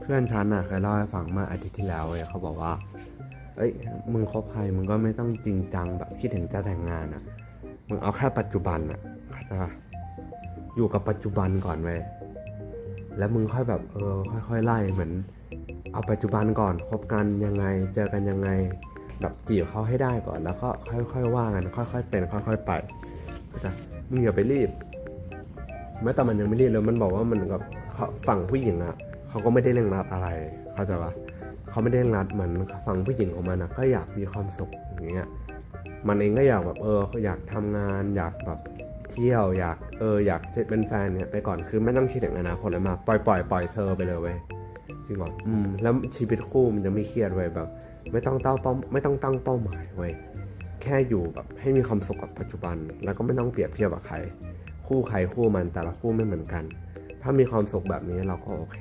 เพื่อนฉันน่ะเคยเล่าให้ฟังเมื่ออาทิตย์ที่แล้วเว้ยเขาบอกว่า เอ้ย มึงคบใครมึงก็ไม่ต้องจริงจังแบบคิดถึงจะแต่งงานอะ มึงเอาแค่ปัจจุบันอะเข้าใจะอยู่กับปัจจุบันก่อนเว้ยแล้วมึงค่อยแบบเออค่อยๆไล่เหมือนเอาปัจจุบันก่อนคบกันยังไง เจอกันยังไง แบบจีบเขาให้ได้ก่อน แล้วก็ค่อยๆว่ากันค่อยๆเป็นค่อย ๆ ไปเข้าใจมึงอย่าไปรีบแม้แต่มันยังไม่รีบเลยมันบอกว่ามันกับฝั่งผู้หญิงอะ เขาก็ไม่ได้เร่งรัดอะไร เข้าใจปะเขาไม่ได้เร่งรัดเหมือนฝั่งผู้หญิงของมันอะก็อยากมีความสุขอย่างเงี้ยมันเองก็อยากแบบเอออยากทำงาน อยากแบบเที่ยวอยากเอออยากจะเป็นแฟนเนี่ยไปก่อนคือไม่ต้องคิดถึงอนาคตเลยมาปล่อยปล่อยปล่อยเซอร์ไปเลยเว้ยจริงเหรออืมแล้วชีวิตคู่มันจะไม่เครียดเว้ยแบบ ไม่ต้องตั้งเป้าไม่ต้องตั้งเป้าหมายเว้ยแค่อยู่แบบให้มีความสุขกับปัจจุบัน แล้วก็ไม่ต้องเปรียบเทียบกับใคร คู่ใครคู่มันแต่ละคู่ไม่เหมือนกัน ถ้ามีความสุขแบบนี้เราก็โอเค